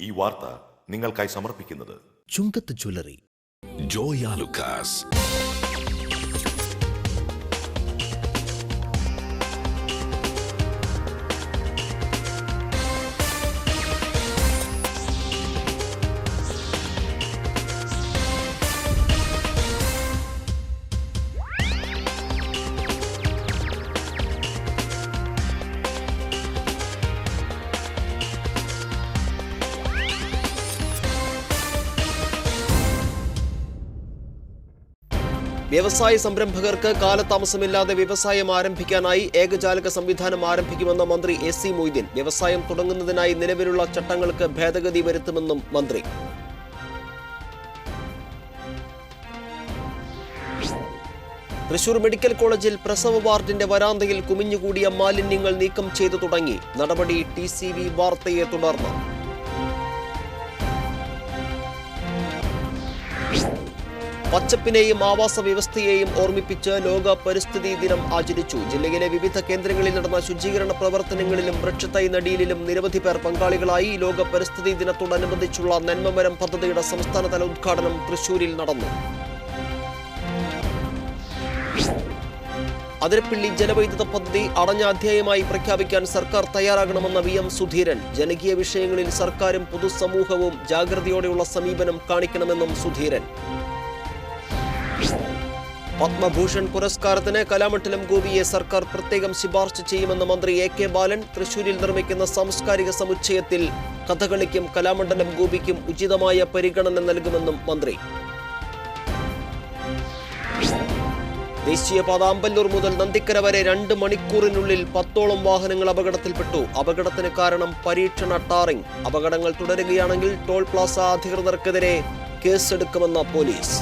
ഈ വാർത്ത നിങ്ങൾക്കായി സമർപ്പിക്കുന്നത് ചുങ്കത്ത് ജ്വല്ലറി. Joya വ്യവസായ സംരംഭകർക്ക് കാലതാമസമില്ലാതെ വ്യവസായം ആരംഭിക്കാനായി ഏകജാലക സംവിധാനം ആരംഭിക്കുമെന്ന മന്ത്രി എസ് സി മൊയ്തീൻ. വ്യവസായം തുടങ്ങുന്നതിനായി നിലവിലുള്ള ചട്ടങ്ങൾക്ക് ഭേദഗതി വരുത്തുമെന്നും മന്ത്രി. തൃശൂർ മെഡിക്കൽ കോളേജിൽ പ്രസവ വാർഡിന്റെ വരാന്തയിൽ കുമിഞ്ഞുകൂടിയ മാലിന്യങ്ങൾ നീക്കം ചെയ്തു തുടങ്ങി. നടപടി ടി വാർത്തയെ തുടർന്ന്. പച്ചപ്പിനെയും ആവാസ വ്യവസ്ഥയെയും ഓർമ്മിപ്പിച്ച് ലോക പരിസ്ഥിതി ദിനം ആചരിച്ചു. ജില്ലയിലെ വിവിധ കേന്ദ്രങ്ങളിൽ നടന്ന ശുചീകരണ പ്രവർത്തനങ്ങളിലും വൃക്ഷത്തൈ നടിയിലും നിരവധി പേർ പങ്കാളികളായി ലോക പരിസ്ഥിതി ദിനത്തോടനുബന്ധിച്ചുള്ള നന്മമരം പദ്ധതിയുടെ സംസ്ഥാനതല ഉദ്ഘാടനം തൃശൂരിൽ നടന്നു. അതിരപ്പിള്ളി ജലവൈദ്യുത പദ്ധതി അടഞ്ഞ അധ്യായമായി പ്രഖ്യാപിക്കാൻ സർക്കാർ തയ്യാറാകണമെന്ന വി എം സുധീരൻ. ജനകീയ വിഷയങ്ങളിൽ സർക്കാരും പൊതുസമൂഹവും ജാഗ്രതയോടെയുള്ള സമീപനം കാണിക്കണമെന്നും സുധീരൻ. പത്മഭൂഷൺ പുരസ്കാരത്തിന് കലാമണ്ഡലം ഗോപിയെ സർക്കാർ പ്രത്യേകം ശുപാർശ ചെയ്യുമെന്ന് മന്ത്രി എ കെ ബാലൻ തൃശൂരിൽ നിർമ്മിക്കുന്ന സാംസ്കാരിക സമുച്ചയത്തിൽ കഥകളിക്കും കലാമണ്ഡലം ഗോപിക്കും ഉചിതമായ പരിഗണന നൽകുമെന്നും മന്ത്രി. ദേശീയപാത അമ്പല്ലൂർ മുതൽ നന്ദിക്കര വരെ രണ്ട് മണിക്കൂറിനുള്ളിൽ പത്തോളം വാഹനങ്ങൾ അപകടത്തിൽപ്പെട്ടു. അപകടത്തിന് കാരണം പരീക്ഷണ ടാറിംഗ്. അപകടങ്ങൾ തുടരുകയാണെങ്കിൽ ടോൾ പ്ലാസ അധികൃതർക്കെതിരെ കേസെടുക്കുമെന്ന പോലീസ്.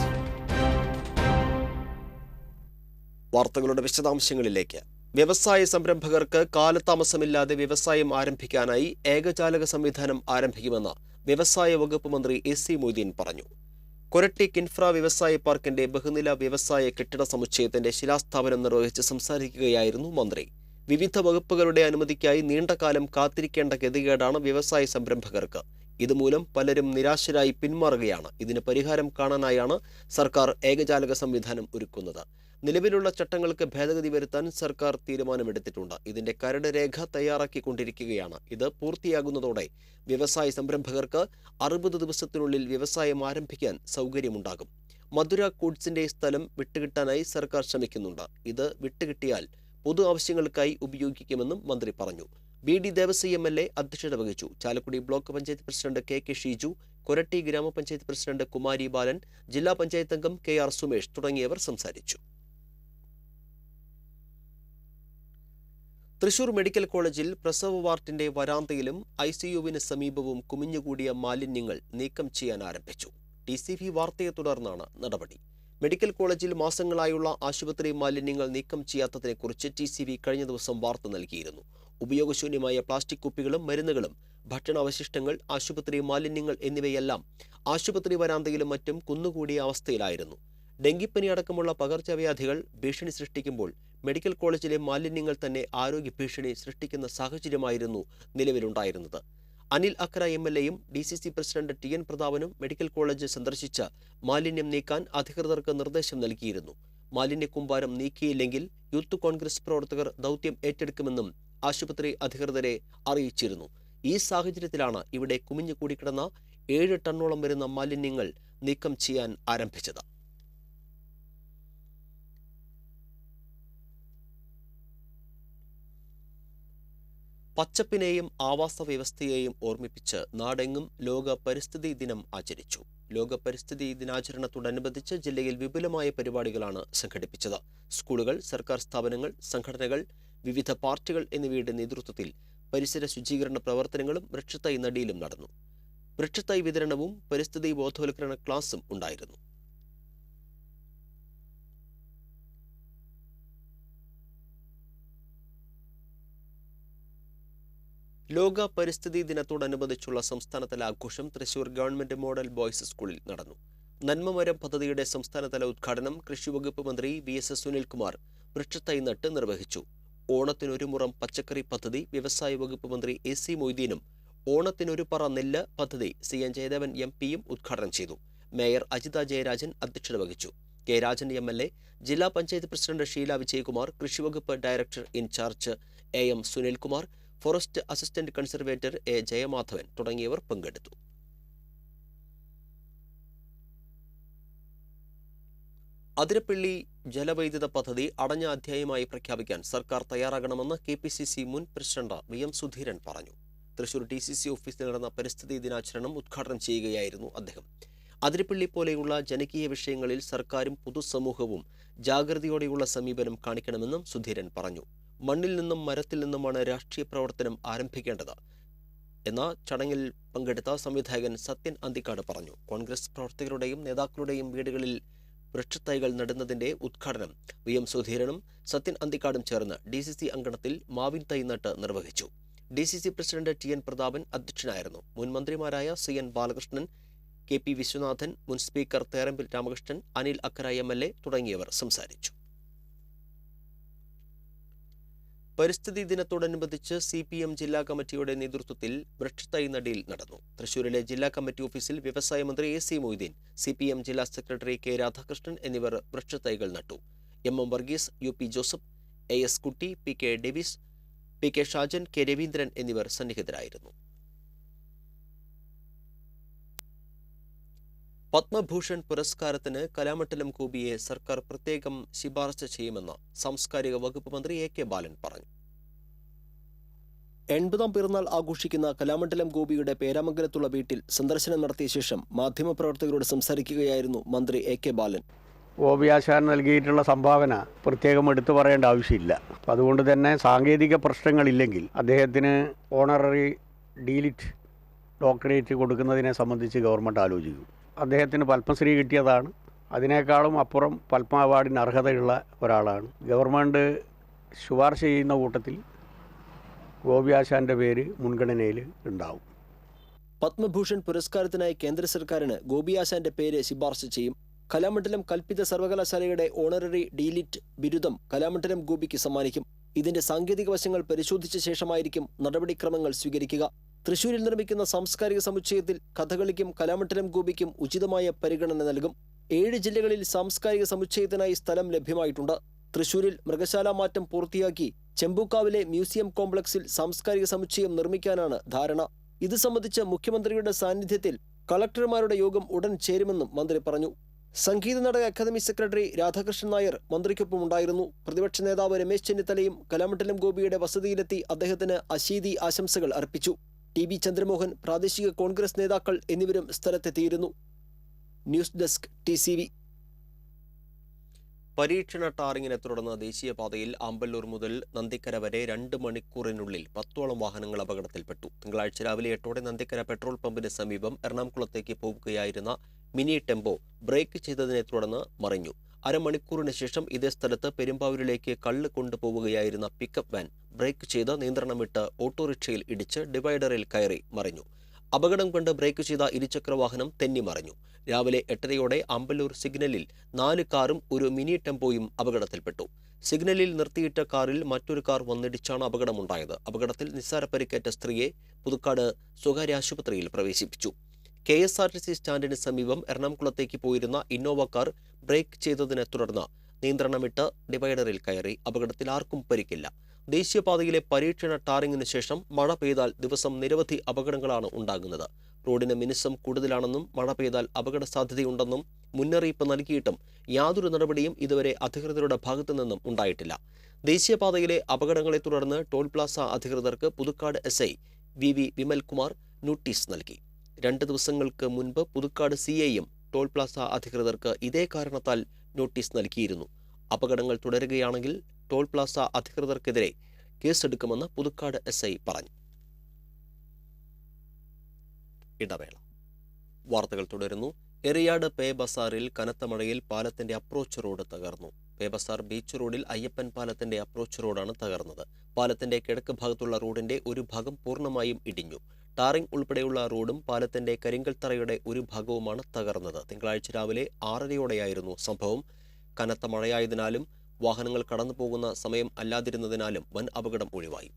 വാർത്തകളുടെ വിശദാംശങ്ങളിലേക്ക്. വ്യവസായ സംരംഭകർക്ക് കാലതാമസമില്ലാതെ വ്യവസായം ആരംഭിക്കാനായി ഏകജാലക സംവിധാനം ആരംഭിക്കുമെന്ന് വ്യവസായ വകുപ്പ് മന്ത്രി എസ് സി മൊയ്തീൻ പറഞ്ഞു. കൊരട്ടി കിൻഫ്ര വ്യവസായ പാർക്കിന്റെ ബഹുനില വ്യവസായ കെട്ടിട സമുച്ചയത്തിന്റെ ശിലാസ്ഥാപനം നിർവഹിച്ച് സംസാരിക്കുകയായിരുന്നു മന്ത്രി. വിവിധ വകുപ്പുകളുടെ അനുമതിക്കായി നീണ്ടകാലം കാത്തിരിക്കേണ്ട ഗതികേടാണ് വ്യവസായ സംരംഭകർക്ക്. ഇതുമൂലം പലരും നിരാശരായി പിന്മാറുകയാണ്. ഇതിന് പരിഹാരം കാണാനായാണ് സർക്കാർ ഏകജാലക സംവിധാനം ഒരുക്കുന്നത്. നിലവിലുള്ള ചട്ടങ്ങൾക്ക് ഭേദഗതി വരുത്താൻ സർക്കാർ തീരുമാനമെടുത്തിട്ടുണ്ട്. ഇതിന്റെ കരട് രേഖ തയ്യാറാക്കിക്കൊണ്ടിരിക്കുകയാണ്. ഇത് പൂർത്തിയാകുന്നതോടെ വ്യവസായ സംരംഭകർക്ക് അറുപത് ദിവസത്തിനുള്ളിൽ വ്യവസായം ആരംഭിക്കാൻ സൗകര്യമുണ്ടാകും. മധുര കൂഡ്സിന്റെ സ്ഥലം വിട്ടുകിട്ടാനായി സർക്കാർ ശ്രമിക്കുന്നുണ്ട്. ഇത് വിട്ടുകിട്ടിയാൽ പൊതു ആവശ്യങ്ങൾക്കായി ഉപയോഗിക്കുമെന്നും മന്ത്രി പറഞ്ഞു. B D Devasy M L A അധ്യക്ഷത വഹിച്ചു. Chalakudy block panchayat president K K Sheeju Koratty ഗ്രാമപഞ്ചായത്ത് പ്രസിഡന്റ് കുമാരി ബാലൻ ജില്ലാ പഞ്ചായത്ത് അംഗം കെ ആർ സുമേഷ് തുടങ്ങിയവർ സംസാരിച്ചു. തൃശൂർ മെഡിക്കൽ കോളേജിൽ പ്രസവ വാർഡിന്റെ വരാന്തയിലും ഐ സിയുവിന് സമീപവും കുമിഞ്ഞുകൂടിയ മാലിന്യങ്ങൾ നീക്കം ചെയ്യാൻ ആരംഭിച്ചു. ടി സി ബി വാർത്തയെ തുടർന്നാണ് നടപടി. മെഡിക്കൽ കോളേജിൽ മാസങ്ങളായുള്ള ആശുപത്രി മാലിന്യങ്ങൾ നീക്കം ചെയ്യാത്തതിനെക്കുറിച്ച് ടി സി ബി കഴിഞ്ഞ ദിവസം വാർത്ത നൽകിയിരുന്നു. ഉപയോഗശൂന്യമായ പ്ലാസ്റ്റിക് കുപ്പികളും മരുന്നുകളും ഭക്ഷണാവശിഷ്ടങ്ങൾ ആശുപത്രി മാലിന്യങ്ങൾ എന്നിവയെല്ലാം ആശുപത്രി വരാന്തയിലും മറ്റും കുന്നുകൂടിയ അവസ്ഥയിലായിരുന്നു. ഡെങ്കിപ്പനി അടക്കമുള്ള പകർച്ചവ്യാധികൾ ഭീഷണി സൃഷ്ടിക്കുമ്പോൾ മെഡിക്കൽ കോളേജിലെ മാലിന്യങ്ങൾ തന്നെ ആരോഗ്യ ഭീഷണി സൃഷ്ടിക്കുന്ന സാഹചര്യമായിരുന്നു നിലവിലുണ്ടായിരുന്നത്. അനിൽ അക്ര എം എൽ എയും D C C president T N പ്രതാപനും medical college സന്ദർശിച്ച് മാലിന്യം നീക്കാൻ അധികൃതർക്ക് നിർദ്ദേശം നൽകിയിരുന്നു. മാലിന്യ കൂമ്പാരം നീക്കിയില്ലെങ്കിൽ യൂത്ത് കോൺഗ്രസ് പ്രവർത്തകർ ദൗത്യം ഏറ്റെടുക്കുമെന്നും ആശുപത്രി അധികൃതരെ അറിയിച്ചിരുന്നു. ഈ സാഹചര്യത്തിലാണ് ഇവിടെ കുമിഞ്ഞുകൂടിക്കിടന്ന ഏഴ് ടണ്ണോളം വരുന്ന മാലിന്യങ്ങൾ നീക്കം ചെയ്യാൻ ആരംഭിച്ചത്. പച്ചപ്പിനെയും ആവാസ വ്യവസ്ഥയെയും ഓർമ്മിപ്പിച്ച് നാടെങ്ങും ലോക പരിസ്ഥിതി ദിനം ആചരിച്ചു. ലോക പരിസ്ഥിതി ദിനാചരണത്തോടനുബന്ധിച്ച് ജില്ലയിൽ വിപുലമായ പരിപാടികളാണ് സംഘടിപ്പിച്ചത്. സ്കൂളുകൾ സർക്കാർ സ്ഥാപനങ്ങൾ സംഘടനകൾ വിവിധ പാർട്ടികൾ എന്നിവയുടെ നേതൃത്വത്തിൽ പരിസര ശുചീകരണ പ്രവർത്തനങ്ങളും വൃക്ഷത്തൈ നടീലും നടന്നു. വൃക്ഷത്തൈ വിതരണവും പരിസ്ഥിതി ബോധവൽക്കരണ ക്ലാസും ഉണ്ടായിരുന്നു. ലോക പരിസ്ഥിതി ദിനത്തോടനുബന്ധിച്ചുള്ള സംസ്ഥാനതല ആഘോഷം തൃശൂർ ഗവൺമെന്റ് മോഡൽ ബോയ്സ് സ്കൂളിൽ നടന്നു. നന്മമരം പദ്ധതിയുടെ സംസ്ഥാനതല ഉദ്ഘാടനം കൃഷിവകുപ്പ് മന്ത്രി വി എസ് എസ് സുനിൽകുമാർ വൃക്ഷത്തൈ നട്ട് നിർവഹിച്ചു. ഓണത്തിനൊരു മുറം പച്ചക്കറി പദ്ധതി വ്യവസായ വകുപ്പ് മന്ത്രി എ സി മൊയ്തീനും ഓണത്തിനൊരു പറ നെല്ല് പദ്ധതി സി എൻ ജയദേവൻ എം പിയും ഉദ്ഘാടനം ചെയ്തു. മേയർ അജിത ജയരാജൻ അധ്യക്ഷത വഹിച്ചു. K Rajan M L A ജില്ലാ പഞ്ചായത്ത് പ്രസിഡന്റ് ഷീല വിജയകുമാർ കൃഷിവകുപ്പ് director in charge A M Sunilkumar forest assistant conservator A Jayamadhavan തുടങ്ങിയവർ പങ്കെടുത്തു. അതിരപ്പള്ളി ജലവൈദ്യുത പദ്ധതി അടഞ്ഞ അധ്യായമായി പ്രഖ്യാപിക്കാൻ സർക്കാർ തയ്യാറാകണമെന്ന് കെ പി സി സി മുൻ പ്രസിഡന്റ് വി എം സുധീരൻ പറഞ്ഞു. തൃശൂർ ഡി സി സി ഓഫീസിൽ നടന്ന പരിസ്ഥിതി ദിനാചരണം ഉദ്ഘാടനം ചെയ്യുകയായിരുന്നു അദ്ദേഹം. അതിരപ്പള്ളി പോലെയുള്ള ജനകീയ വിഷയങ്ങളിൽ സർക്കാരും പൊതുസമൂഹവും ജാഗ്രതയോടെയുള്ള സമീപനം കാണിക്കണമെന്നും സുധീരൻ പറഞ്ഞു. മണ്ണിൽ നിന്നും മരത്തിൽ നിന്നുമാണ് രാഷ്ട്രീയ പ്രവർത്തനം ആരംഭിക്കേണ്ടത്. എന്ന ചടങ്ങിൽ പങ്കെടുത്ത സംവിധായകൻ സത്യൻ അന്തിക്കാട് പറഞ്ഞു. കോൺഗ്രസ് പ്രവർത്തകരുടെയും നേതാക്കളുടെയും വീടുകളിൽ വൃക്ഷത്തൈകൾ നടുന്നതിന്റെ ഉദ്ഘാടനം വി എം സുധീരനും സത്യൻ അന്തിക്കാടും ചേർന്ന് ഡി സി സി അങ്കണത്തിൽ മാവിൻ തൈ നട്ട് നിർവഹിച്ചു. D C C president T N Prathapan അധ്യക്ഷനായിരുന്നു. മുൻമന്ത്രിമാരായ C N Balakrishnan K P Viswanathan മുൻ speaker Therambil Ramakrishnan Anil Akkara M L A തുടങ്ങിയവർ സംസാരിച്ചു. പരിസ്ഥിതി ദിനത്തോടനുബന്ധിച്ച് സി പി എം ജില്ലാ കമ്മിറ്റിയുടെ നേതൃത്വത്തിൽ വൃക്ഷത്തൈ നടിയിൽ നടന്നു. തൃശൂരിലെ ജില്ലാ കമ്മിറ്റി ഓഫീസിൽ വ്യവസായ മന്ത്രി A C Moideen C P M ജില്ലാ സെക്രട്ടറി കെ രാധാകൃഷ്ണൻ എന്നിവർ വൃക്ഷത്തൈകൾ നട്ടു. M M Varghese U P Joseph A S Kutty P K Davis P K Shajan K Raveendran എന്നിവർ സന്നിഹിതരായിരുന്നു. പത്മഭൂഷൺ പുരസ്കാരത്തിന് കലാമണ്ഡലം കൂബിയെ സർക്കാർ പ്രത്യേകം ശുപാർശ ചെയ്യുമെന്ന് സാംസ്കാരിക വകുപ്പ് മന്ത്രി എ കെ ബാലൻ പറഞ്ഞു. എൺപതാം പിറന്നാൾ ആഘോഷിക്കുന്ന കലാമണ്ഡലം ഗോപിയുടെ പേരാമംഗലത്തുള്ള വീട്ടിൽ സന്ദർശനം നടത്തിയ ശേഷം മാധ്യമപ്രവർത്തകരോട് സംസാരിക്കുകയായിരുന്നു മന്ത്രി എ കെ ബാലൻ. ഗോപിയാശാൻ നൽകിയിട്ടുള്ള സംഭാവന പ്രത്യേകം എടുത്തു പറയേണ്ട ആവശ്യമില്ല. അതുകൊണ്ട് തന്നെ സാങ്കേതിക പ്രശ്നങ്ങളില്ലെങ്കിൽ അദ്ദേഹത്തിന് ഓണററി ഡീലിറ്റ് ഡോക്ടറേറ്റ് കൊടുക്കുന്നതിനെ സംബന്ധിച്ച് ഗവൺമെന്റ് ആലോചിക്കും. അദ്ദേഹത്തിന് പത്മശ്രീ കിട്ടിയതാണ്. അതിനേക്കാളും അപ്പുറം പത്മ അവാർഡിന് അർഹതയുള്ള ഒരാളാണ്. ഗവൺമെന്റ് ശുപാർശ ചെയ്യുന്ന കൂട്ടത്തിൽ ഗോപിയാശാന്റെ പേര് മുൻഗണനയിൽ ഉണ്ടാവും. പത്മഭൂഷൺ പുരസ്കാരത്തിനായി കേന്ദ്ര സർക്കാരിന് ഗോപിയാശാന്റെ പേര് ശുപാർശ ചെയ്യും. കലാമണ്ഡലം കൽപ്പിത സർവകലാശാലയുടെ ഓണററി ഡീലിറ്റ് ബിരുദം കലാമണ്ഡലം ഗോപിക്ക് സമ്മാനിക്കും. ഇതിന്റെ സാങ്കേതിക വശങ്ങൾ പരിശോധിച്ച ശേഷമായിരിക്കും നടപടിക്രമങ്ങൾ സ്വീകരിക്കുക. തൃശൂരിൽ നിർമ്മിക്കുന്ന സാംസ്കാരിക സമുച്ചയത്തിൽ കഥകളിക്കും കലാമണ്ഡലം ഗോപിക്കും ഉചിതമായ പരിഗണന നൽകും. ഏഴ് ജില്ലകളിൽ സാംസ്കാരിക സമുച്ചയത്തിനായി സ്ഥലം ലഭ്യമായിട്ടുണ്ട്. തൃശൂരിൽ മൃഗശാല മാറ്റം പൂർത്തിയാക്കി ചെമ്പൂക്കാവിലെ മ്യൂസിയം കോംപ്ലക്സിൽ സാംസ്കാരിക സമുച്ചയം നിർമ്മിക്കാനാണ് ധാരണ. ഇത് സംബന്ധിച്ച് മുഖ്യമന്ത്രിയുടെ സാന്നിധ്യത്തിൽ കളക്ടർമാരുടെ യോഗം ഉടൻ ചേരുമെന്നും മന്ത്രി പറഞ്ഞു. സംഗീത നാടക അക്കാദമി സെക്രട്ടറി രാധാകൃഷ്ണൻ നായർ മന്ത്രിക്കൊപ്പം ഉണ്ടായിരുന്നു പ്രതിപക്ഷ നേതാവ് രമേശ് ചെന്നിത്തലയും കലാമണ്ഡലം ഗോപിയുടെ വസതിയിലെത്തി അദ്ദേഹത്തിന് അശീതി ആശംസകൾ അർപ്പിച്ചു. ടി ബി ചന്ദ്രമോഹൻ പ്രാദേശിക കോൺഗ്രസ് നേതാക്കൾ എന്നിവരും സ്ഥലത്തെത്തിയിരുന്നു. News desk T C V. പരീക്ഷണ ടാറിങ്ങിനെ തുടർന്ന് ദേശീയപാതയിൽ അമ്പല്ലൂർ മുതൽ നന്ദിക്കര വരെ രണ്ട് മണിക്കൂറിനുള്ളിൽ പത്തോളം വാഹനങ്ങൾ അപകടത്തിൽപ്പെട്ടു. തിങ്കളാഴ്ച രാവിലെ എട്ടോടെ നന്ദിക്കര പെട്രോൾ പമ്പിന് സമീപം എറണാകുളത്തേക്ക് പോവുകയായിരുന്ന മിനി ടെമ്പോ ബ്രേക്ക് ചെയ്തതിനെ തുടർന്ന് മറിഞ്ഞു. അരമണിക്കൂറിന് ശേഷം ഇതേ സ്ഥലത്ത് പെരുമ്പാവൂരിലേക്ക് കള്ള് കൊണ്ടുപോവുകയായിരുന്ന പിക്കപ്പ് വാൻ ബ്രേക്ക് ചെയ്ത് നിയന്ത്രണം വിട്ട് ഓട്ടോറിക്ഷയിൽ ഇടിച്ച് ഡിവൈഡറിൽ കയറി മറിഞ്ഞു. അപകടം കണ്ട് ബ്രേക്ക് ചെയ്ത ഇരുചക്ര വാഹനം തെന്നിമറിഞ്ഞു രാവിലെ എട്ടരയോടെ അമ്പലൂർ സിഗ്നലിൽ നാല് കാറും ഒരു മിനി ടെമ്പോയും അപകടത്തിൽപ്പെട്ടു. സിഗ്നലിൽ നിർത്തിയിട്ട കാറിൽ മറ്റൊരു കാർ വന്നിടിച്ചാണ് അപകടമുണ്ടായത്. അപകടത്തിൽ നിസ്സാര പരിക്കേറ്റ സ്ത്രീയെ പുതുക്കാട് സ്വകാര്യ ആശുപത്രിയിൽ പ്രവേശിപ്പിച്ചു. K S R T C സ്റ്റാൻഡിന് സമീപം എറണാകുളത്തേക്ക് പോയിരുന്ന ഇന്നോവ കാർ ബ്രേക്ക് ചെയ്തതിനെ തുടർന്ന് നിയന്ത്രണമിട്ട് ഡിവൈഡറിൽ കയറി. അപകടത്തിൽ ആർക്കും പരിക്കില്ല. ദേശീയപാതയിലെ പരീക്ഷണ ടാറിങ്ങിന് ശേഷം മഴ പെയ്താൽ ദിവസം നിരവധി അപകടങ്ങളാണ് ഉണ്ടാകുന്നത്. റോഡിന് മിനിസം കൂടുതലാണെന്നും മഴ പെയ്താൽ അപകട സാധ്യതയുണ്ടെന്നും മുന്നറിയിപ്പ് നൽകിയിട്ടും യാതൊരു നടപടിയും ഇതുവരെ അധികൃതരുടെ ഭാഗത്തു നിന്നും ഉണ്ടായിട്ടില്ല. ദേശീയപാതയിലെ അപകടങ്ങളെ തുടർന്ന് ടോൾ പ്ലാസ അധികൃതർക്ക് Puthukkad S I V V Vimalkumar notice നൽകി. രണ്ട് ദിവസങ്ങൾക്ക് മുൻപ് പുതുക്കാട് സി ഐയും ടോൾ പ്ലാസ അധികൃതർക്ക് ഇതേ കാരണത്താൽ നോട്ടീസ് നൽകിയിരുന്നു. അപകടങ്ങൾ തുടരുകയാണെങ്കിൽ ടോൾ പ്ലാസ അധികൃതർക്കെതിരെ കേസെടുക്കുമെന്ന് പുതുക്കാട് എസ് ഐ പറഞ്ഞു. ഇടവേള. വാർത്തകൾ തുടരുന്നു. എറിയാട് പേ ബസാറിൽ കനത്ത മഴയിൽ പാലത്തിന്റെ അപ്രോച്ച് റോഡ് തകർന്നു. പേ ബസാർ ബീച്ച് റോഡിൽ അയ്യപ്പൻ പാലത്തിന്റെ അപ്രോച്ച് റോഡാണ് തകർന്നത്. പാലത്തിന്റെ കിഴക്ക് ഭാഗത്തുള്ള റോഡിന്റെ ഒരു ഭാഗം പൂർണമായും ഇടിഞ്ഞു. ടാറിംഗ് ഉൾപ്പെടെയുള്ള റോഡും പാലത്തിന്റെ കരിങ്കൽത്തറയുടെ ഒരു ഭാഗവുമാണ് തകർന്നത്. തിങ്കളാഴ്ച രാവിലെ ആറരയോടെയായിരുന്നു സംഭവം. കനത്ത മഴയായതിനാലും വാഹനങ്ങൾ കടന്നു പോകുന്ന സമയം അല്ലാതിരുന്നതിനാലും വൻ അപകടം ഒഴിവായി.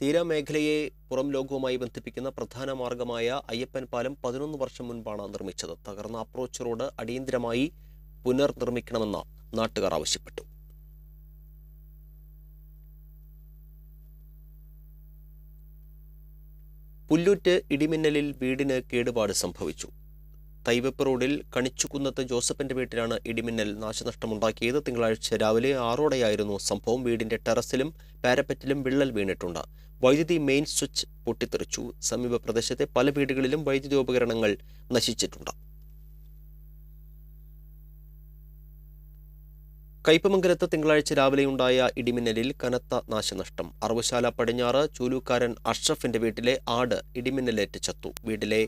തീരമേഖലയെ പുറം ലോകവുമായി ബന്ധിപ്പിക്കുന്ന പ്രധാന മാർഗമായ അയ്യപ്പൻ പാലം പതിനൊന്ന് വർഷം മുൻപാണ് നിർമ്മിച്ചത്. തകർന്ന അപ്രോച്ച് റോഡ് അടിയന്തിരമായി പുനർനിർമ്മിക്കണമെന്ന് നാട്ടുകാർ ആവശ്യപ്പെട്ടു. പുല്ലൂറ്റ് ഇടിമിന്നലിൽ വീടിന് കേടുപാട് സംഭവിച്ചു. തൈവപ്പ് റോഡിൽ കണിച്ചുകുന്നത്ത് ജോസഫിന്റെ വീട്ടിലാണ് ഇടിമിന്നൽ നാശനഷ്ടമുണ്ടാക്കിയത്. തിങ്കളാഴ്ച രാവിലെ ആറോടെയായിരുന്നു സംഭവം. വീടിന്റെ ടെറസിലും പാരപ്പറ്റിലും വിള്ളൽ വീണിട്ടുണ്ട്. വൈദ്യുതി മെയിൻ സ്വിച്ച് പൊട്ടിത്തെറിച്ചു. സമീപ പ്രദേശത്തെ പല വീടുകളിലും വൈദ്യുതി ഉപകരണങ്ങൾ നശിച്ചിട്ടുണ്ട്. കയ്പമംഗലത്ത് തിങ്കളാഴ്ച രാവിലെയുണ്ടായ ഇടിമിന്നലിൽ കനത്ത നാശനഷ്ടം. അറവുശാല പടിഞ്ഞാറ് ചൂലൂക്കാരൻ അഷ്റഫിന്റെ വീട്ടിലെ ആട് ഇടിമിന്നലേറ്റ് ചത്തു. വീട്ടിലെ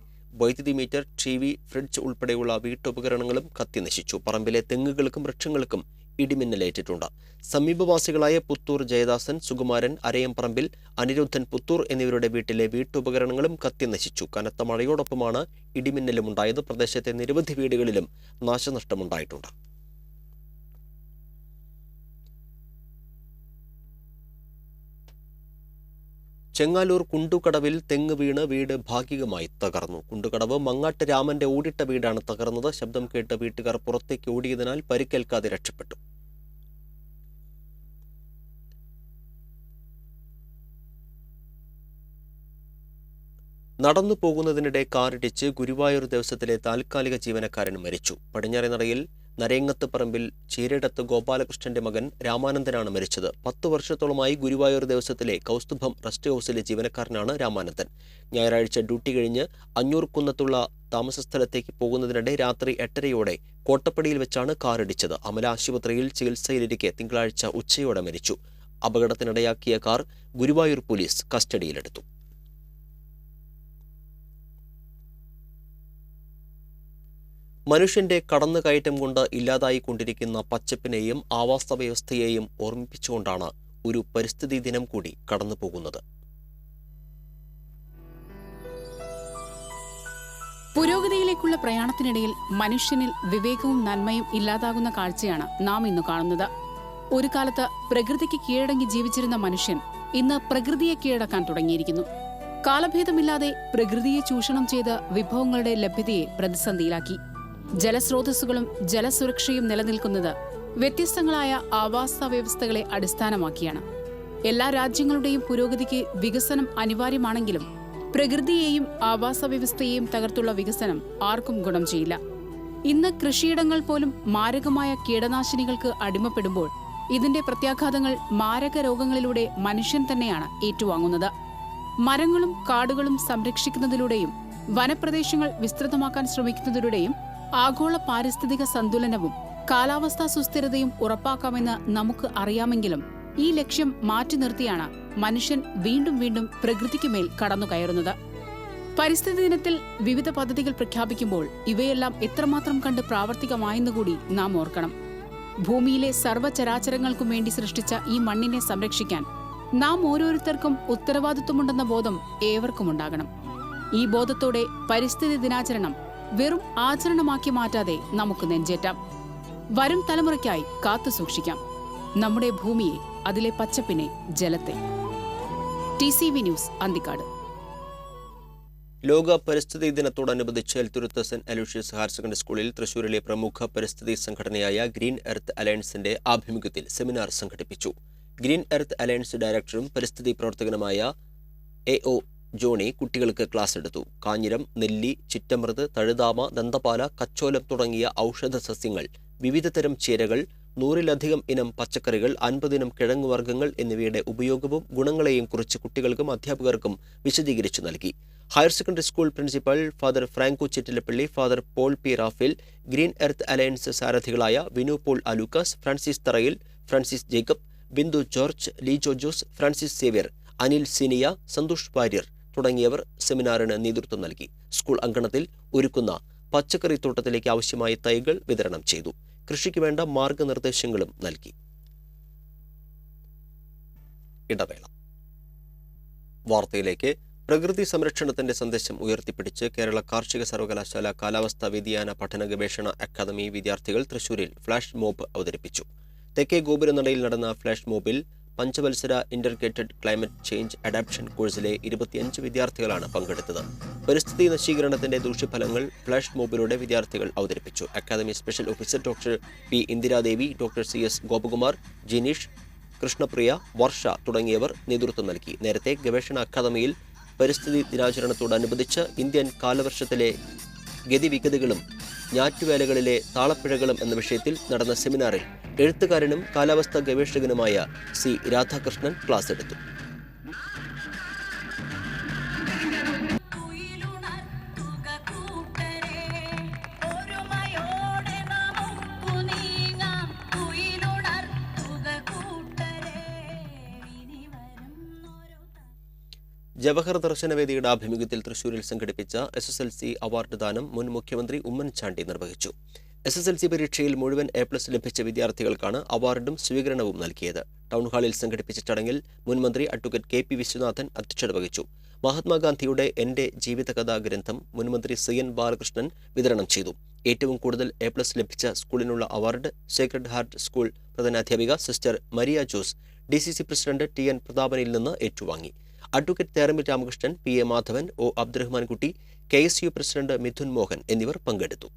വൈദ്യുതി മീറ്റർ ടി വി ഫ്രിഡ്ജ് ഉൾപ്പെടെയുള്ള വീട്ടുപകരണങ്ങളും കത്തി നശിച്ചു പറമ്പിലെ തെങ്ങുകൾക്കും വൃക്ഷങ്ങൾക്കും ഇടിമിന്നലേറ്റിട്ടുണ്ട്. സമീപവാസികളായ പുത്തൂർ ജയദാസൻ സുകുമാരൻ അരയംപറമ്പിൽ അനിരുദ്ധൻ പുത്തൂർ എന്നിവരുടെ വീട്ടിലെ വീട്ടുപകരണങ്ങളും കത്തി നശിച്ചു കനത്ത മഴയോടൊപ്പമാണ് ഇടിമിന്നലും ഉണ്ടായത് പ്രദേശത്തെ നിരവധി വീടുകളിലും നാശനഷ്ടമുണ്ടായിട്ടുണ്ട്. ചെങ്ങാലൂർ കുണ്ടുകടവിൽ തെങ്ങ് വീണ് വീട് ഭാഗികമായി തകർന്നു. കുണ്ടുകടവ് മങ്ങാട്ട് രാമന്റെ ഓടിട്ട വീടാണ് തകർന്നത്. ശബ്ദം കേട്ട് വീട്ടുകാർ പുറത്തേക്ക് ഓടിയതിനാൽ പരിക്കേൽക്കാതെ രക്ഷപ്പെട്ടു. നടന്നു പോകുന്നതിനിടെ കാറിടിച്ച് ഗുരുവായൂർ ദിവസത്തിലെ താൽക്കാലിക ജീവനക്കാരൻ മരിച്ചു. പടിഞ്ഞാറെ നടയിൽ നരേങ്ങത്ത് പറമ്പിൽ ചീരടത്ത് ഗോപാലകൃഷ്ണന്റെ മകൻ രാമാനന്ദനാണ് മരിച്ചത്. പത്തു വർഷത്തോളമായി ഗുരുവായൂർ ദിവസത്തിലെ കൗസ്തുഭം റെസ്റ്റ് ഹൗസിലെ ജീവനക്കാരനാണ് രാമാനന്ദൻ. ഞായറാഴ്ച ഡ്യൂട്ടി കഴിഞ്ഞ് അഞ്ഞൂർക്കുന്നത്തുള്ള താമസസ്ഥലത്തേക്ക് പോകുന്നതിനിടെ രാത്രി എട്ടരയോടെ കോട്ടപ്പടിയിൽ വെച്ചാണ് കാറിടിച്ചത്. അമല ആശുപത്രിയിൽ ചികിത്സയിലിരിക്കെ തിങ്കളാഴ്ച ഉച്ചയോടെ മരിച്ചു. അപകടത്തിനിടയാക്കിയ കാർ ഗുരുവായൂർ പോലീസ് കസ്റ്റഡിയിലെടുത്തു. മനുഷ്യന്റെ കടന്നുകയറ്റം കൊണ്ട് ഇല്ലാതായിക്കൊണ്ടിരിക്കുന്ന പച്ചപ്പിനെയും ആവാസ വ്യവസ്ഥയെയും ഓർമ്മിപ്പിച്ചുകൊണ്ടാണ് ഒരു പരിസ്ഥിതി ദിനം കൂടി കടന്നു പോകുന്നത് പുരോഗതിയിലേക്കുള്ള പ്രയാണത്തിനിടയിൽ മനുഷ്യനിൽ വിവേകവും നന്മയും ഇല്ലാതാകുന്ന കാഴ്ചയാണ് നാം ഇന്ന് കാണുന്നത്. ഒരു കാലത്ത് പ്രകൃതിക്ക് കീഴടങ്ങി ജീവിച്ചിരുന്ന മനുഷ്യൻ ഇന്ന് പ്രകൃതിയെ കീഴടക്കാൻ തുടങ്ങിയിരിക്കുന്നു. കാലഭേദമില്ലാതെ പ്രകൃതിയെ ചൂഷണം ചെയ്ത് വിഭവങ്ങളുടെ ലഭ്യതയെ പ്രതിസന്ധിയിലാക്കി. ജലസ്രോതസ്സുകളും ജലസുരക്ഷയും നിലനിൽക്കുന്നത് വ്യത്യസ്തങ്ങളായ ആവാസ വ്യവസ്ഥകളെ അടിസ്ഥാനമാക്കിയാണ്. എല്ലാ രാജ്യങ്ങളുടെയും പുരോഗതിക്ക് വികസനം അനിവാര്യമാണെങ്കിലും പ്രകൃതിയെയും ആവാസ വ്യവസ്ഥയെയും തകർത്തുള്ള വികസനം ആർക്കും ഗുണം ചെയ്യില്ല. ഇന്ന് കൃഷിയിടങ്ങൾ പോലും മാരകമായ കീടനാശിനികൾക്ക് അടിമപ്പെടുമ്പോൾ ഇതിന്റെ പ്രത്യാഘാതങ്ങൾ മാരക രോഗങ്ങളിലൂടെ മനുഷ്യൻ തന്നെയാണ് ഏറ്റുവാങ്ങുന്നത്. മരങ്ങളും കാടുകളും സംരക്ഷിക്കുന്നതിലൂടെയും വനപ്രദേശങ്ങൾ വിസ്തൃതമാക്കാൻ ശ്രമിക്കുന്നതിലൂടെയും ആഗോള പാരിസ്ഥിതിക സന്തുലനവും കാലാവസ്ഥാ സുസ്ഥിരതയും ഉറപ്പാക്കാമെന്ന് നമുക്ക് അറിയാമെങ്കിലും ഈ ലക്ഷ്യം മാറ്റി നിർത്തിയാണ് മനുഷ്യൻ വീണ്ടും വീണ്ടും പ്രകൃതിക്കുമേൽ കടന്നുകയറുന്നത് പരിസ്ഥിതി ദിനത്തിൽ വിവിധ പദ്ധതികൾ പ്രഖ്യാപിക്കുമ്പോൾ ഇവയെല്ലാം എത്രമാത്രം കണ്ട് പ്രാവർത്തികമായെന്നുകൂടി നാം ഓർക്കണം. ഭൂമിയിലെ സർവചരാചരങ്ങൾക്കും വേണ്ടി സൃഷ്ടിച്ച ഈ മണ്ണിനെ സംരക്ഷിക്കാൻ നാം ഓരോരുത്തർക്കും ഉത്തരവാദിത്വമുണ്ടെന്ന ബോധം ഏവർക്കും ഉണ്ടാകണം. ഈ ബോധത്തോടെ പരിസ്ഥിതി ദിനാചരണം വെറും ആചരണമാക്കി മാറ്റാതെ നമുക്ക് നെഞ്ചേറ്റാം. വരും തലമുറയ്ക്കായി കാത്തു സൂക്ഷിക്കാം. നമ്മുടെ ഭൂമിയെ അതിലെ പച്ചപ്പിനെ ജലത്തെ. T C V news Anthikad. ലോക പരിസ്ഥിതി ദിനത്തോടനുബന്ധിച്ച് Elthuruth saint Aloysius higher secondary സ്കൂളിൽ തൃശൂരിലെ പ്രമുഖ പരിസ്ഥിതി സംഘടനയായ ഗ്രീൻ എർത്ത് അലയൻസിന്റെ ആഭിമുഖ്യത്തിൽ സെമിനാർ സംഘടിപ്പിച്ചു. ഗ്രീൻ എർത്ത് അലയൻസ് ഡയറക്ടറും പരിസ്ഥിതി പ്രവർത്തകനുമായ എ ഒ ജോണി കുട്ടികൾക്ക് ക്ലാസ് എടുത്തു. കാഞ്ഞിരം നെല്ലി ചിറ്റമൃത് തഴുതാമ ദന്തപാല കച്ചോലം തുടങ്ങിയ ഔഷധ സസ്യങ്ങൾ വിവിധതരം ചേരകൾ നൂറിലധികം ഇനം പച്ചക്കറികൾ അൻപതിനം കിഴങ്ങുവർഗങ്ങൾ എന്നിവയുടെ ഉപയോഗവും ഗുണങ്ങളെയും കുറിച്ച് കുട്ടികൾക്കും അധ്യാപകർക്കും വിശദീകരിച്ചു നൽകി. Higher secondary school principal father Franco Chittilappilly father Paul P Raphael Green Earth Alliance സാരഥികളായ Vinu Paul Alukkas Francis Tharayil Francis Jacob Bindu George Lijo Jose Francis Xavier Anil Siniya Santhosh Warrier തുടങ്ങിയവർ സെമിനാറിന് നേതൃത്വം നൽകി. School അങ്കണത്തിൽ ഒരുക്കുന്ന പച്ചക്കറി തോട്ടത്തിലേക്ക് ആവശ്യമായ തൈകൾ വിതരണം ചെയ്തു. കൃഷിക്ക് വേണ്ട മാർഗനിർദ്ദേശങ്ങളും നൽകി. ഇടവേള. വാർത്തയിലേക്ക്. പ്രകൃതി സംരക്ഷണത്തിന്റെ സന്ദേശം ഉയർത്തിപ്പിടിച്ച് കേരള കാർഷിക സർവകലാശാല കാലാവസ്ഥാ വ്യതിയാന പഠന ഗവേഷണ അക്കാദമി വിദ്യാർത്ഥികൾ തൃശൂരിൽ ഫ്ലാഷ് മോബ് അവതരിപ്പിച്ചു. തെക്കേ ഗോപുരനടയിൽ നടന്ന ഫ്ലാഷ് മോബിൽ പഞ്ചവത്സര ഇന്റർഗ്രേറ്റഡ് ക്ലൈമറ്റ് ചേഞ്ച് അഡാപ്ഷൻ കോഴ്സിലെ ഇരുപത്തിയഞ്ച് വിദ്യാർത്ഥികളാണ് പങ്കെടുത്തത്. പരിസ്ഥിതി നശീകരണത്തിന്റെ ദൂഷ്യഫലങ്ങൾ ഫ്ലാഷ് മോബിലൂടെ വിദ്യാർത്ഥികൾ അവതരിപ്പിച്ചു. Academy special officer doctor P Indiradevi doctor C S Gopakumar Jineesh Krishnapriya Varsha തുടങ്ങിയവർ നേതൃത്വം നൽകി. നേരത്തെ ഗവേഷണ അക്കാദമിയിൽ പരിസ്ഥിതി ദിനാചരണത്തോടനുബന്ധിച്ച് ഇന്ത്യൻ കാലവർഷത്തിലെ ഗതിവിഗതികളും ഞാറ്റുവേലകളിലെ താളപ്പിഴകളും എന്ന വിഷയത്തിൽ നടന്ന സെമിനാറിൽ എഴുത്തുകാരനും കാലാവസ്ഥാ ഗവേഷകനുമായ സി രാധാകൃഷ്ണൻ ക്ലാസ് എടുത്തു. ജവഹർ ദർശനവേദിയുടെ ആഭിമുഖ്യത്തിൽ തൃശൂരിൽ സംഘടിപ്പിച്ച S S L C award ദാനം മുൻ മുഖ്യമന്ത്രി ഉമ്മൻചാണ്ടി നിർവഹിച്ചു. എസ് എസ് എൽ സി പരീക്ഷയിൽ മുഴുവൻ എ പ്ലസ് ലഭിച്ച വിദ്യാർത്ഥികൾക്കാണ് അവാർഡും സ്വീകരണവും നൽകിയത്. ടൗൺ ഹാളിൽ സംഘടിപ്പിച്ച ചടങ്ങിൽ മുൻമന്ത്രി അഡ്വക്കേറ്റ് കെ പി വിശ്വനാഥൻ അധ്യക്ഷത വഹിച്ചു. മഹാത്മാഗാന്ധിയുടെ എന്റെ ജീവിതകഥാ ഗ്രന്ഥം മുൻമന്ത്രി സി എൻ ബാലകൃഷ്ണൻ വിതരണം ചെയ്തു. ഏറ്റവും കൂടുതൽ എ പ്ലസ് ലഭിച്ച സ്കൂളിനുള്ള award sacred heart school പ്രധാനാധ്യാപിക sister Maria Jose D C C president T N പ്രതാപനിൽ നിന്ന് ഏറ്റുവാങ്ങി. Advocate Therambil Ramakrishnan P A Madhavan O Abdurahmankutty K S U president Mithun Mohan എന്നിവർ പങ്കെടുത്തു.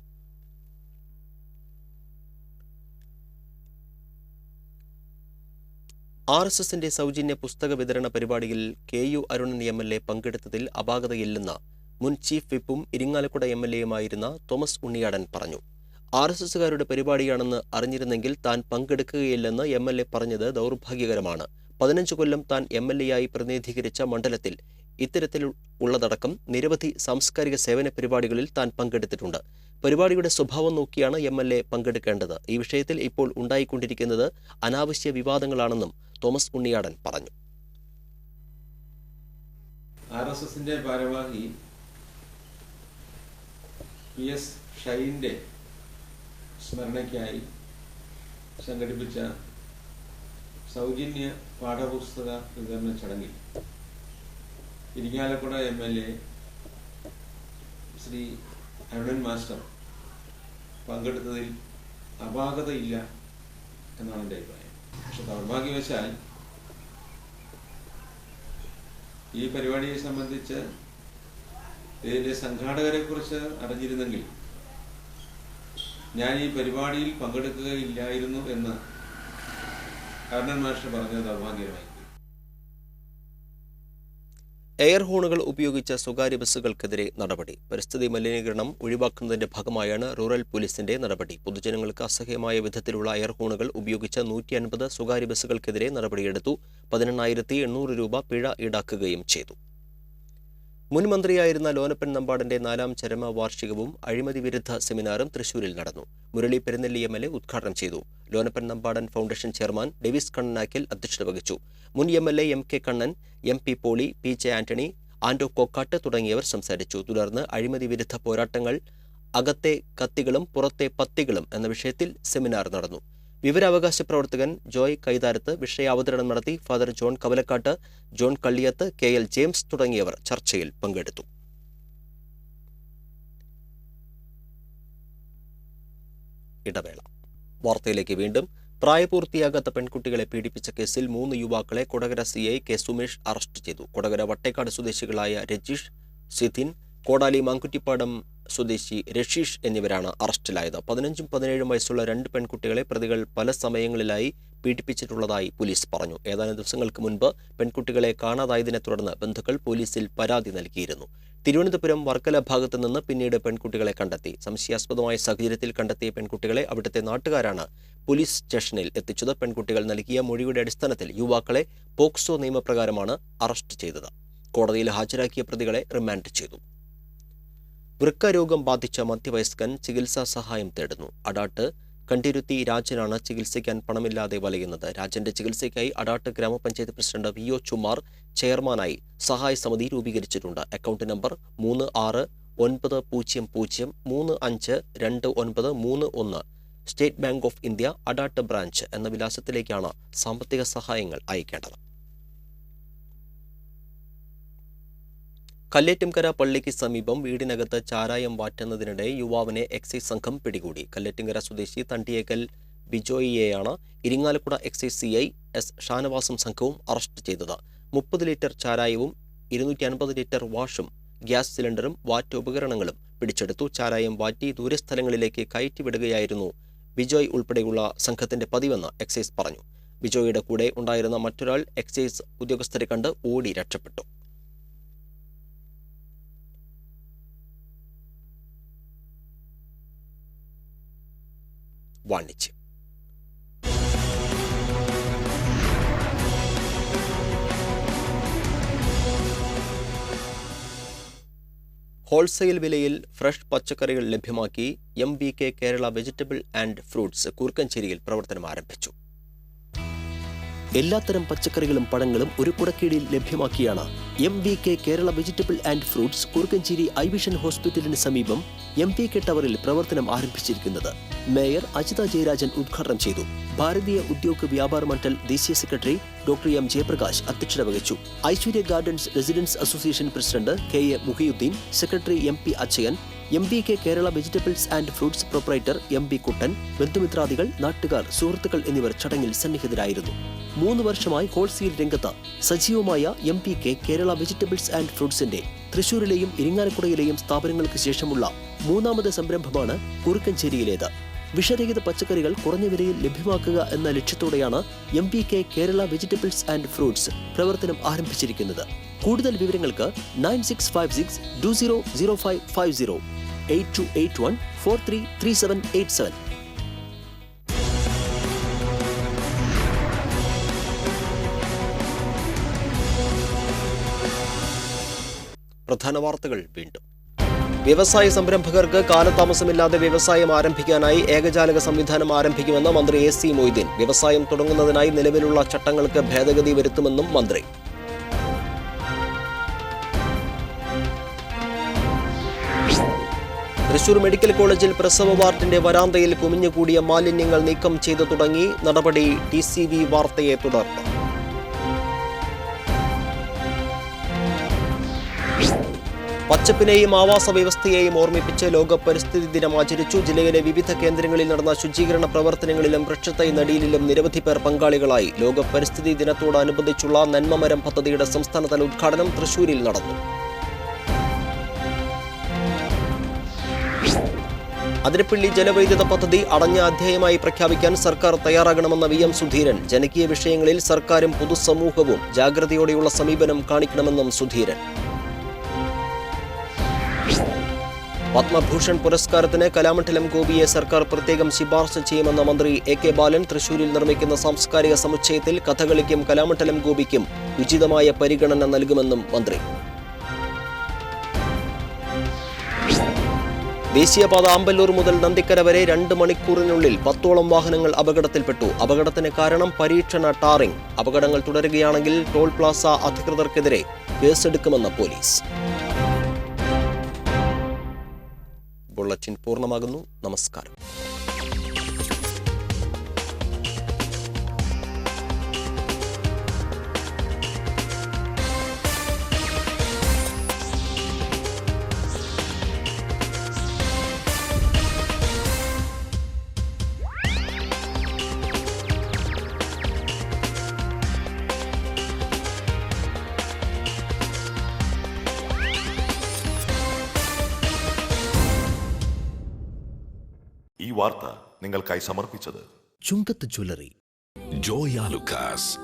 ആർ എസ് എസിന്റെ സൗജന്യ പുസ്തക വിതരണ പരിപാടിയിൽ K U Arunan M L A പങ്കെടുത്തതിൽ അപാകതയില്ലെന്ന് മുൻ ചീഫ് വിപ്പും ഇരിങ്ങാലക്കുട എം എൽ എയുമായിരുന്ന തോമസ് ഉണ്ണിയാടൻ പറഞ്ഞു ആർ എസ് എസുകാരുടെ പരിപാടിയാണെന്ന് അറിഞ്ഞിരുന്നെങ്കിൽ താൻ പങ്കെടുക്കുകയില്ലെന്ന് എം എൽ എ പറഞ്ഞത് ദൗർഭാഗ്യകരമാണ്. പതിനഞ്ച് കൊല്ലം താൻ എം എൽ എയായി പ്രതിനിധീകരിച്ച മണ്ഡലത്തിൽ ഇത്തരത്തിൽ ഉള്ളതടക്കം നിരവധി സാംസ്കാരിക സേവന പരിപാടികളിൽ താൻ പങ്കെടുത്തിട്ടുണ്ട്. പരിപാടിയുടെ സ്വഭാവം നോക്കിയാണ് എം എൽ എ പങ്കെടുക്കേണ്ടത്. ഈ വിഷയത്തിൽ ഇപ്പോൾ ഉണ്ടായിക്കൊണ്ടിരിക്കുന്നത് അനാവശ്യ വിവാദങ്ങളാണെന്നും തോമസ് ഉണ്ണിയാടൻ പറഞ്ഞു. ആർ എസ് എസിന്റെ ഭാരവാഹി പി എസ് സ്മരണയ്ക്കായി സംഘടിപ്പിച്ച സൗജന്യ പാഠപുസ്തക വിതരണ ചടങ്ങിൽ Irinjalakuda M L A Shri Arunan master പങ്കെടുത്തതിൽ അപാകതയില്ല എന്നാണ് എന്റെ അഭിപ്രായം. പക്ഷെ ദൗർഭാഗ്യവശാൽ ഈ പരിപാടിയെ സംബന്ധിച്ച് ഇതിന്റെ സംഘാടകരെ കുറിച്ച് അറിഞ്ഞിരുന്നെങ്കിൽ ഞാൻ ഈ പരിപാടിയിൽ പങ്കെടുക്കുകയില്ലായിരുന്നു എന്ന് പറഞ്ഞത് എയർ ഹോണുകൾ ഉപയോഗിച്ച സ്വകാര്യ ബസ്സുകൾക്കെതിരെ നടപടി. പരിസ്ഥിതി മലിനീകരണം ഒഴിവാക്കുന്നതിന്റെ ഭാഗമായാണ് റൂറൽ പോലീസിന്റെ നടപടി. പൊതുജനങ്ങൾക്ക് അസഹ്യമായ വിധത്തിലുള്ള എയർ ഹോണുകൾ ഉപയോഗിച്ച നൂറ്റി അൻപത് സ്വകാര്യ ബസ്സുകൾക്കെതിരെ നടപടിയെടുത്തു. പതിനെണ്ണായിരത്തി എണ്ണൂറ് രൂപ പിഴ ഈടാക്കുകയും ചെയ്തു. മുൻ മന്ത്രിയായിരുന്ന ലോനപ്പൻ നമ്പാടിന്റെ നാലാം ചരമ വാർഷികവും അഴിമതി വിരുദ്ധ സെമിനാറും തൃശൂരിൽ നടന്നു. Murali Perunnelly M L A ഉദ്ഘാടനം ചെയ്തു. ലോനപ്പൻ നമ്പാടൻ ഫൗണ്ടേഷൻ ചെയർമാൻ ഡെവിസ് കണ്ണനാക്കിൽ അധ്യക്ഷത വഹിച്ചു. മുൻ M L A M K Kannan M P Poly P J Antony Anto Kokkat തുടങ്ങിയവർ സംസാരിച്ചു. തുടർന്ന് അഴിമതി വിരുദ്ധ പോരാട്ടങ്ങൾ അകത്തെ കത്തികളും പുറത്തെ പത്തികളും എന്ന വിഷയത്തിൽ സെമിനാർ നടന്നു. വിവരാവകാശ പ്രവർത്തകൻ ജോയ് കൈതാരത്ത് വിഷയാവതരണം നടത്തി father John Kavalakkat John Kalliyath K L James തുടങ്ങിയവർ ചർച്ചയിൽ പങ്കെടുത്തു. ഇടവേള. വാർത്തയിലേക്ക് വീണ്ടും. പ്രായപൂർത്തിയാകാത്ത പെൺകുട്ടികളെ പീഡിപ്പിച്ച കേസിൽ മൂന്ന് യുവാക്കളെ Kodakara C I K Sumesh arrest ചെയ്തു. കൊടകര വട്ടേക്കാട് സ്വദേശികളായ രജീഷ് സിഥിൻ കോടാലി മാങ്കുറ്റിപ്പാടം സ്വദേശി രഷീഷ് എന്നിവരാണ് അറസ്റ്റിലായത്. പതിനഞ്ചും പതിനേഴും വയസ്സുള്ള രണ്ട് പെൺകുട്ടികളെ പ്രതികൾ പല സമയങ്ങളിലായി പീഡിപ്പിച്ചിട്ടുള്ളതായി പോലീസ് പറഞ്ഞു. ഏതാനും ദിവസങ്ങൾക്ക് മുൻപ് പെൺകുട്ടികളെ കാണാതായതിനെ തുടർന്ന് ബന്ധുക്കൾ പോലീസിൽ പരാതി നൽകിയിരുന്നു. തിരുവനന്തപുരം വർക്കല ഭാഗത്ത് നിന്ന് പിന്നീട് പെൺകുട്ടികളെ കണ്ടെത്തി. സംശയാസ്പദമായ സാഹചര്യത്തിൽ കണ്ടെത്തിയ പെൺകുട്ടികളെ അവിടുത്തെ നാട്ടുകാരാണ് പോലീസ് സ്റ്റേഷനിൽ എത്തിച്ചത്. പെൺകുട്ടികൾ നൽകിയ മൊഴിയുടെ അടിസ്ഥാനത്തിൽ യുവാക്കളെ പോക്സോ നിയമപ്രകാരമാണ് അറസ്റ്റ് ചെയ്തത്. കോടതിയിൽ ഹാജരാക്കിയ പ്രതികളെ റിമാൻഡ് ചെയ്തു. വൃക്ക രോഗം ബാധിച്ച മധ്യവയസ്കൻ ചികിത്സാ സഹായം തേടുന്നു. അടാട്ട് കണ്ടിരുത്തി രാജനാണ് ചികിത്സിക്കാൻ പണമില്ലാതെ വലയുന്നത്. രാജന്റെ ചികിത്സയ്ക്കായി അടാട്ട് ഗ്രാമപഞ്ചായത്ത് പ്രസിഡന്റ് വി ഒ ചുമാർ ചെയർമാനായി സഹായ സമിതി രൂപീകരിച്ചിട്ടുണ്ട്. അക്കൗണ്ട് നമ്പർ മൂന്ന് ആറ് ഒൻപത് പൂജ്യം പൂജ്യം മൂന്ന് അഞ്ച് രണ്ട് ഒൻപത് മൂന്ന് ഒന്ന്. State Bank of India Adat branch എന്ന വിലാസത്തിലേക്കാണ് സാമ്പത്തിക സഹായങ്ങൾ അയക്കേണ്ടത്. കല്ലേറ്റുംകര പള്ളിക്ക് സമീപം വീടിനകത്ത് ചാരായം വാറ്റുന്നതിനിടെ യുവാവിനെ എക്സൈസ് സംഘം പിടികൂടി. കല്ലേറ്റുംകര സ്വദേശി Thandiyekkal ബിജോയിയെയാണ് Irinjalakuda excise C I S ഷാനവാസും സംഘവും അറസ്റ്റ് ചെയ്തത്. മുപ്പത് ലിറ്റർ ചാരായവും ഇരുന്നൂറ്റി അൻപത് ലിറ്റർ വാഷും ഗ്യാസ് സിലിണ്ടറും വാറ്റ് ഉപകരണങ്ങളും പിടിച്ചെടുത്തു. ചാരായം വാറ്റി ദൂരസ്ഥലങ്ങളിലേക്ക് കയറ്റിവിടുകയായിരുന്നു ബിജോയ് ഉൾപ്പെടെയുള്ള സംഘത്തിന്റെ പതിവെന്ന് എക്സൈസ് പറഞ്ഞു. ബിജോയിയുടെ കൂടെ ഉണ്ടായിരുന്ന മറ്റൊരാൾ എക്സൈസ് ഉദ്യോഗസ്ഥരെ കണ്ട് ഓടി രക്ഷപ്പെട്ടു. വാണിജ്യം. ഹോൾസെയിൽ വിലയിൽ ഫ്രഷ് പച്ചക്കറികൾ ലഭ്യമാക്കി M V K Kerala vegetable and fruits കൂർക്കഞ്ചേരിയിൽ പ്രവർത്തനം ആരംഭിച്ചു. എല്ലാത്തരം പച്ചക്കറികളും പഴങ്ങളും ഒരു കുടക്കീഴിൽ ലഭ്യമാക്കിയാണ് M V K Kerala vegetable and fruits Kurukkanchery eye vision vision ഹോസ്പിറ്റലിന് സമീപം എം വി കെ ടവറിൽ പ്രവർത്തനം ആരംഭിച്ചിരിക്കുന്നത്. മേയർ അജിത ജയരാജൻ ഉദ്ഘാടനം ചെയ്തു. ഭാരതീയ ഉദ്യോഗ വ്യാപാര മണ്ഡൽ ദേശീയ സെക്രട്ടറി ഡോക്ടർ എം ജയപ്രകാശ് അധ്യക്ഷത വഹിച്ചു. Aishwarya gardens residence association president K A Muhiyudheen secretary M P Achayan M B K Kerala vegetables and fruits proprietor M B Kuttan ബന്ധുമിത്രാദികൾ നാട്ടുകാർ സുഹൃത്തുക്കൾ എന്നിവർ ചടങ്ങിൽ സന്നിഹിതരായിരുന്നു. മൂന്ന് വർഷമായി ഹോൾസെയിൽ രംഗത്ത് സജീവമായ M P K Kerala vegetables and ഫ്രൂട്ട്സിന്റെ തൃശൂരിലെയും ഇരിങ്ങാലക്കുടയിലെയും സ്ഥാപനങ്ങൾക്ക് ശേഷമുള്ള മൂന്നാമത് സംരംഭമാണ് കുറുക്കഞ്ചേരിയിലേത്. വിഷരഹിത പച്ചക്കറികൾ കുറഞ്ഞ വിലയിൽ ലഭ്യമാക്കുക എന്ന ലക്ഷ്യത്തോടെയാണ് M P K Kerala vegetables and fruits പ്രവർത്തനം ആരംഭിച്ചിരിക്കുന്നത്. കൂടുതൽ വിവരങ്ങൾക്ക് nine six five six two zero zero five five zero eight two eight one four three three seven eight seven. പ്രധാന വാർത്തകൾ വീണ്ടും. വ്യവസായ സംരംഭകർക്ക് കാലതാമസമില്ലാതെ വ്യവസായം ആരംഭിക്കാനായി ഏകജാലക സംവിധാനം ആരംഭിക്കുമെന്ന് മന്ത്രി എ സി മൊയ്തീൻ. വ്യവസായം തുടങ്ങുന്നതിനായി നിലവിലുള്ള ചട്ടങ്ങൾക്ക് ഭേദഗതി വരുത്തുമെന്നും മന്ത്രി. തൃശൂർ മെഡിക്കൽ കോളേജിൽ പ്രസവ വാർഡിന്റെ വരാന്തയിൽ കുമിഞ്ഞുകൂടിയ മാലിന്യങ്ങൾ നീക്കം ചെയ്തു തുടങ്ങി. നടപടി ടി സി വി വാർത്തയെ തുടർന്ന്. പച്ചപ്പിനെയും ആവാസ വ്യവസ്ഥയെയും ഓർമ്മിപ്പിച്ച് ലോക പരിസ്ഥിതി ദിനം ആചരിച്ചു. ജില്ലയിലെ വിവിധ കേന്ദ്രങ്ങളിൽ നടന്ന ശുചീകരണ പ്രവർത്തനങ്ങളിലും വൃക്ഷത്തൈ നടീലിലും നിരവധി പേർ പങ്കാളികളായി. ലോക പരിസ്ഥിതി ദിനത്തോടനുബന്ധിച്ചുള്ള നന്മമരം പദ്ധതിയുടെ സംസ്ഥാനതല ഉദ്ഘാടനം തൃശൂരിൽ നടന്നു. അതിരപ്പള്ളി ജലവൈദ്യുത പദ്ധതി അടഞ്ഞ അധ്യായമായി പ്രഖ്യാപിക്കാൻ സർക്കാർ തയ്യാറാകണമെന്ന വി എം സുധീരൻ. ജനകീയ വിഷയങ്ങളിൽ സർക്കാരും പൊതുസമൂഹവും ജാഗ്രതയോടെയുള്ള സമീപനം കാണിക്കണമെന്നും സുധീരൻ. പത്മഭൂഷൺ പുരസ്കാരത്തിന് കലാമണ്ഡലം ഗോപിയെ സർക്കാർ പ്രത്യേകം ശുപാർശ ചെയ്യുമെന്ന മന്ത്രി എ കെ ബാലൻ തൃശൂരിൽ നിർമ്മിക്കുന്ന സാംസ്കാരിക സമുച്ചയത്തിൽ കഥകളിക്കും കലാമണ്ഡലം ഗോപിക്കും ഉചിതമായ പരിഗണന നൽകുമെന്നും മന്ത്രി. ദേശീയപാത അമ്പല്ലൂർ മുതൽ നന്ദിക്കര വരെ രണ്ട് മണിക്കൂറിനുള്ളിൽ പത്തോളം വാഹനങ്ങൾ അപകടത്തിൽപ്പെട്ടു. അപകടത്തിന് കാരണം പരീക്ഷണ ടാറിംഗ്. അപകടങ്ങൾ തുടരുകയാണെങ്കിൽ ടോൾ പ്ലാസ അധികൃതർക്കെതിരെ കേസെടുക്കുമെന്ന് പോലീസ്. ബുള്ളറ്റിൻ പൂർണമാകുന്നു. നമസ്കാരം. നിങ്ങൾക്കായി സമർപ്പിച്ചത്. ചുങ്കത്ത് ജ്വല്ലറി. ജോയാലുക്കാസ്